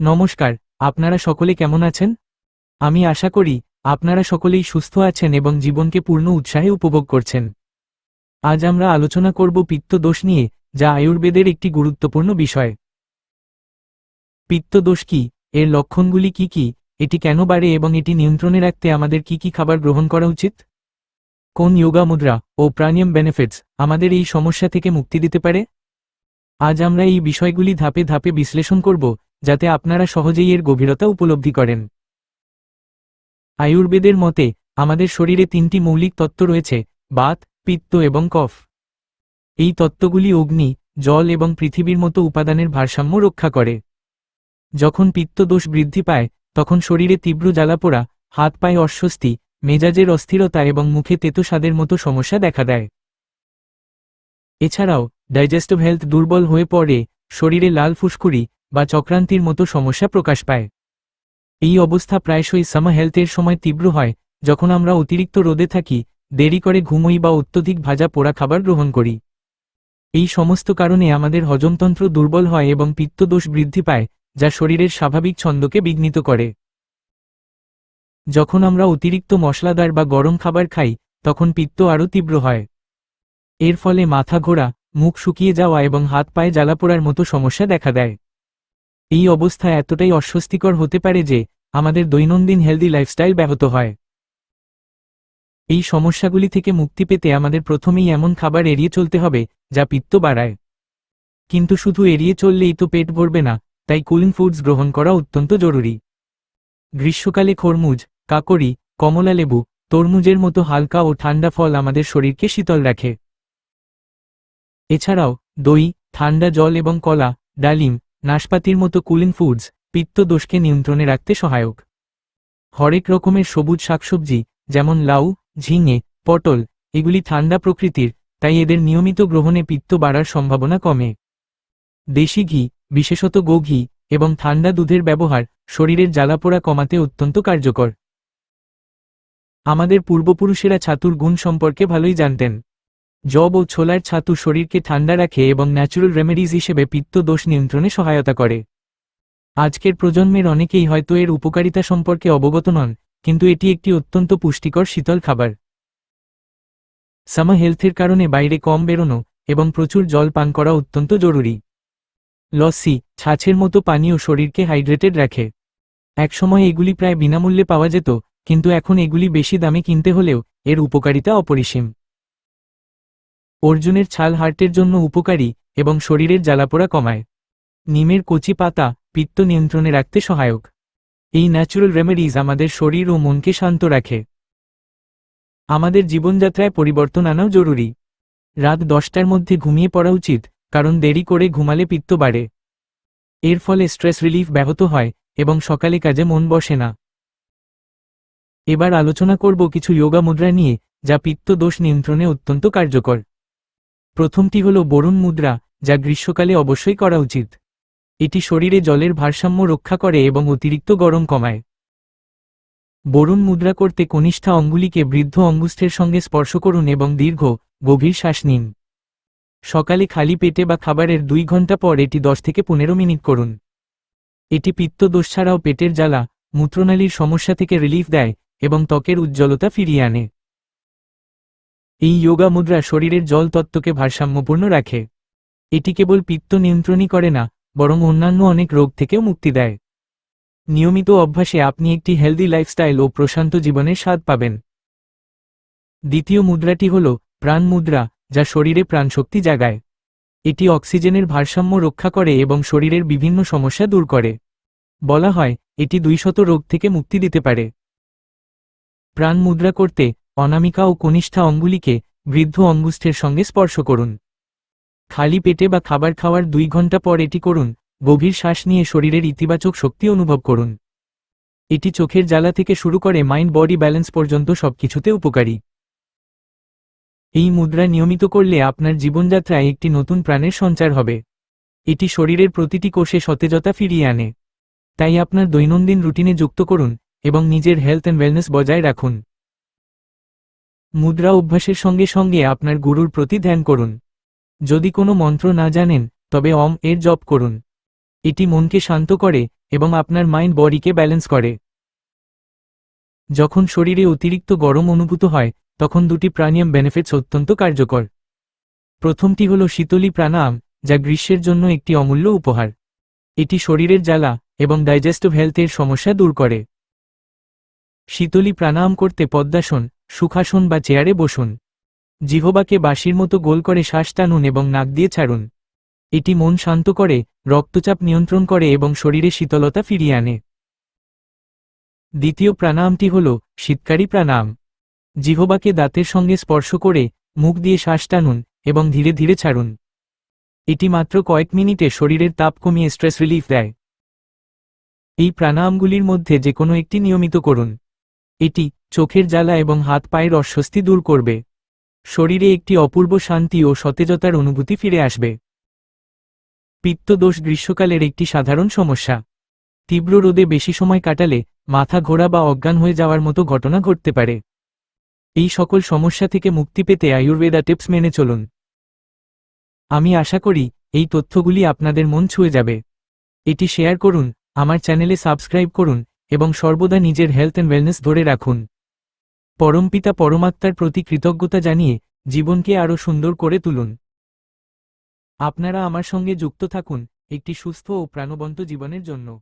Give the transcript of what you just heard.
নমস্কার, আপনারা সকলে কেমন আছেন? আমি আশা করি, আপনারা সকলেই সুস্থ আছেন এবং জীবনকে পূর্ণ উৎসাহে উপভোগ করছেন। আজ আমরা আলোচনা করব পিত্ত দোষ নিয়ে, যা আয়ুর্বেদের একটি গুরুত্বপূর্ণ বিষয়। পিত্ত দোষ কি? এর লক্ষণগুলি কি কি? এটি কেন বাড়ে এবং এটি নিয়ন্ত্রণে রাখতে আমাদের কি কি খাবার গ্রহণ করা উচিত? কোন যোগা মুদ্রা ও প্রাণিয়াম বেনিফিটস আমাদের এই সমস্যা থেকে মুক্তি দিতে পারে? আজ আমরা এই বিষয়গুলি ধাপে ধাপে বিশ্লেষণ করব, যাতে আপনারা সহজেই এর গভীরতা উপলব্ধি করেন। আয়ুর্বেদের মতে, আমাদের শরীরে তিনটি মৌলিক তত্ত্ব রয়েছে, বাত, পিত্ত এবং কফ। এই তত্ত্বগুলি অগ্নি, জল এবং পৃথিবীর মতো উপাদানের ভারসাম্য রক্ষা করে। যখন পিত্ত দোষ বৃদ্ধি পায়, তখন শরীরে তীব্র জ্বালাপোড়া, হাত পায়ে অস্বস্তি, মেজাজের অস্থিরতা এবং মুখে তেতো স্বাদের মতো সমস্যা দেখা দেয়। এছাড়াও ডাইজেস্টিভ হেলথ দুর্বল হয়ে পড়ে, শরীরে লাল ফুসকুড়ি বা চক্রান্তির মতো সমস্যা প্রকাশ পায়। এই অবস্থা প্রায়শই সামা হেলথের সময় তীব্র হয়, যখন আমরা অতিরিক্ত রোদে থাকি, দেরি করে ঘুমোই বা অত্যধিক ভাজা পোড়া খাবার গ্রহণ করি। এই সমস্ত কারণে আমাদের হজমতন্ত্র দুর্বল হয় এবং পিত্তদোষ বৃদ্ধি পায়, যা শরীরের স্বাভাবিক ছন্দকে বিঘ্নিত করে। যখন আমরা অতিরিক্ত মশলাদার বা গরম খাবার খাই, তখন পিত্ত আরও তীব্র হয়। এর ফলে মাথা ঘোরা মুখ শুকিয়ে যাওয়া এবং হাত পায়ে জ্বালাপোড়ার মতো সমস্যা দেখা দেয়। এই অবস্থা এতটাই অস্বস্তিকর হতে পারে যে, আমাদের দৈনন্দিন হেলদি লাইফস্টাইল ব্যাহত হয়। এই সমস্যাগুলি থেকে মুক্তি পেতে আমাদের প্রথমেই এমন খাবার এড়িয়ে চলতে হবে, যা পিত্ত বাড়ায়। কিন্তু শুধু এড়িয়ে চললেই তো পেট ভরবে না, তাই কুলিং ফুডস গ্রহণ করা অত্যন্ত জরুরি। গ্রীষ্মকালে খরমুজ, কাকড়ি কমলা লেবু তরমুজের মতো হালকা ও ঠান্ডা ফল আমাদের শরীরকে শীতল রাখে। এছাড়াও, দই, ঠান্ডা জল এবং কলা, ডালিম, নাশপাতির মতো কুলিং ফুডস, পিত্ত দোষকে নিয়ন্ত্রণে রাখতে সহায়ক। হরেক রকমের সবুজ শাকসবজি, যেমন লাউ, ঝিঙে, পটল, এগুলি ঠান্ডা প্রকৃতির, তাই এদের নিয়মিত গ্রহণে পিত্ত বাড়ার সম্ভাবনা কমে। দেশি ঘি, বিশেষত গোঘি এবং ঠান্ডা দুধের ব্যবহার, শরীরের জ্বালাপোড়া কমাতে অত্যন্ত কার্যকর। আমাদের পূর্বপুরুষেরা ছাতুর গুণ সম্পর্কে ভালোই জানতেন। জব ও ছোলার ছাতু শরীরকে ঠান্ডা রাখে এবং ন্যাচুরাল রেমেডিজ হিসেবে পিত্ত দোষ নিয়ন্ত্রণে সহায়তা করে। আজকের প্রজন্মের অনেকেই হয়তো এর উপকারিতা সম্পর্কে অবগত নন, কিন্তু এটি একটি অত্যন্ত পুষ্টিকর শীতল খাবার। সামা হেলথের কারণে বাইরে কম বেরোনো এবং প্রচুর জল পান করা অত্যন্ত জরুরি। লস্যি ছাছের মতো পানীয় শরীরকে হাইড্রেটেড রাখে। একসময় এগুলি প্রায় বিনামূল্যে পাওয়া যেত, কিন্তু এখন এগুলি বেশি দামে কিনতে হলেও এর উপকারিতা অপরিসীম। অর্জুনের ছাল হার্টের জন্য উপকারী এবং শরীরের জ্বালাপোড়া কমায়। নিমের কচি পাতা পিত্ত নিয়ন্ত্রণে রাখতে সহায়ক। এই ন্যাচুরাল রেমেডিজ আমাদের শরীর ও মনকে শান্ত রাখে। আমাদের জীবনযাত্রায় পরিবর্তন আনাও জরুরি। রাত দশটার মধ্যে ঘুমিয়ে পড়া উচিত, কারণ দেরি করে ঘুমালে পিত্ত বাড়ে। এর ফলে স্ট্রেস রিলিফ ব্যাহত হয় এবং সকালে কাজে মন বসে না। এবার আলোচনা করব কিছু যোগা মুদ্রা নিয়ে, যা পিত্ত দোষ নিয়ন্ত্রণে অত্যন্ত কার্যকর। প্রথমটি হল বরুণ মুদ্রা, যা গ্রীষ্মকালে অবশ্যই করা উচিত। এটি শরীরে জলের ভারসাম্য রক্ষা করে এবং অতিরিক্ত গরম কমায়। বরুণ মুদ্রা করতে কনিষ্ঠা অঙ্গুলিকে বৃদ্ধ অঙ্গুষ্ঠের সঙ্গে স্পর্শ করুন এবং দীর্ঘ, গভীর শ্বাস নিন। সকালে খালি পেটে বা খাবারের দুই ঘণ্টা পর এটি দশ থেকে পনেরো মিনিট করুন। এটি পিত্ত দোষ ছাড়াও পেটের জ্বালা, মূত্রনালীর সমস্যা থেকে রিলিফ দেয় এবং ত্বকের উজ্জ্বলতা ফিরিয়ে আনে। এই যোগা মুদ্রা শরীরের জল তত্ত্বকে ভারসাম্যপূর্ণ রাখে। এটি কেবল পিত্ত নিয়ন্ত্রণই করে না, বরং অন্যান্য অনেক রোগ থেকেও মুক্তি দেয়। নিয়মিত অভ্যাসে আপনি একটি হেলদি লাইফস্টাইল ও প্রশান্ত জীবনের স্বাদ পাবেন। দ্বিতীয় মুদ্রাটি হল প্রাণ মুদ্রা, যা শরীরে প্রাণশক্তি জাগায়। এটি অক্সিজেনের ভারসাম্য রক্ষা করে এবং শরীরের বিভিন্ন সমস্যা দূর করে। বলা হয়, এটি দুইশত রোগ থেকে মুক্তি দিতে পারে। প্রাণ মুদ্রা করতে অনামিকা ও কনিষ্ঠা অঙ্গুলিকে বৃদ্ধ অঙ্গুষ্ঠের সঙ্গে স্পর্শ করুন। খালি পেটে বা খাবার খাওয়ার দুই ঘণ্টা পর এটি করুন, গভীর শ্বাস নিয়ে শরীরের ইতিবাচক শক্তি অনুভব করুন। এটি চোখের জ্বালা থেকে শুরু করে মাইন্ড বডি ব্যালেন্স পর্যন্ত সবকিছুতে উপকারী। এই মুদ্রা নিয়মিত করলে আপনার জীবনযাত্রায় একটি নতুন প্রাণের সঞ্চার হবে। এটি শরীরের প্রতিটি কোষে সতেজতা ফিরিয়ে আনে। তাই আপনার দৈনন্দিন রুটিনে যুক্ত করুন এবং নিজের হেলথ অ্যান্ড ওয়েলনেস বজায় রাখুন। মুদ্রা অভ্যাসের সঙ্গে সঙ্গে আপনার গুরুর প্রতি ধ্যান করুন। যদি কোনো মন্ত্র না জানেন, তবে অম এর জপ করুন। এটি মনকে শান্ত করে এবং আপনার মাইন্ড বডিকে ব্যালেন্স করে। যখন শরীরে অতিরিক্ত গরম অনুভূত হয়, তখন দুটি প্রাণায়াম বেনিফিটস অত্যন্ত কার্যকর। প্রথমটি হল শীতলী প্রাণায়াম, যা গ্রীষ্মের জন্য একটি অমূল্য উপহার। এটি শরীরের জ্বালা এবং ডাইজেস্টিভ হেলথের সমস্যা দূর করে। শীতলী প্রাণায়াম করতে পদ্মাসন সুখাসন বা চেয়ারে বসুন। জিহবাকে বাঁশির মতো গোল করে শ্বাস টানুন এবং নাক দিয়ে ছাড়ুন। এটি মন শান্ত করে, রক্তচাপ নিয়ন্ত্রণ করে এবং শরীরে শীতলতা ফিরিয়ে আনে। দ্বিতীয় প্রাণায়ামটি হল শীতকারী প্রাণায়াম। জিহবাকে দাঁতের সঙ্গে স্পর্শ করে মুখ দিয়ে শ্বাস টানুন এবং ধীরে ধীরে ছাড়ুন। এটি মাত্র কয়েক মিনিটে শরীরের তাপ কমিয়ে স্ট্রেস রিলিফ দেয়। এই প্রাণায়ামগুলির মধ্যে যে কোনো একটি নিয়মিত করুন। এটি চোখের জ্বালা এবং হাত পায়ের অস্বস্তি দূর করবে। শরীরে একটি অপূর্ব শান্তি ও সতেজতার অনুভূতি ফিরে আসবে। পিত্তদোষ গ্রীষ্মকালের একটি সাধারণ সমস্যা। তীব্র রোদে বেশি সময় কাটালে মাথা ঘোরা বা অজ্ঞান হয়ে যাওয়ার মতো ঘটনা ঘটতে পারে। এই সকল সমস্যা থেকে মুক্তি পেতে আয়ুর্বেদা টিপস মেনে চলুন। আমি আশা করি এই তথ্যগুলি আপনাদের মন ছুঁয়ে যাবে। এটি শেয়ার করুন, আমার চ্যানেলে সাবস্ক্রাইব করুন এবং সর্বদা নিজের হেলথ অ্যান্ড ওয়েলনেস ধরে রাখুন। পরমপিতা পরমাত্মার প্রতি কৃতজ্ঞতা জানিয়ে জীবনকে আরও সুন্দর করে তুলুন। আপনারা আমার সঙ্গে যুক্ত থাকুন একটি সুস্থ ও প্রাণবন্ত জীবনের জন্য।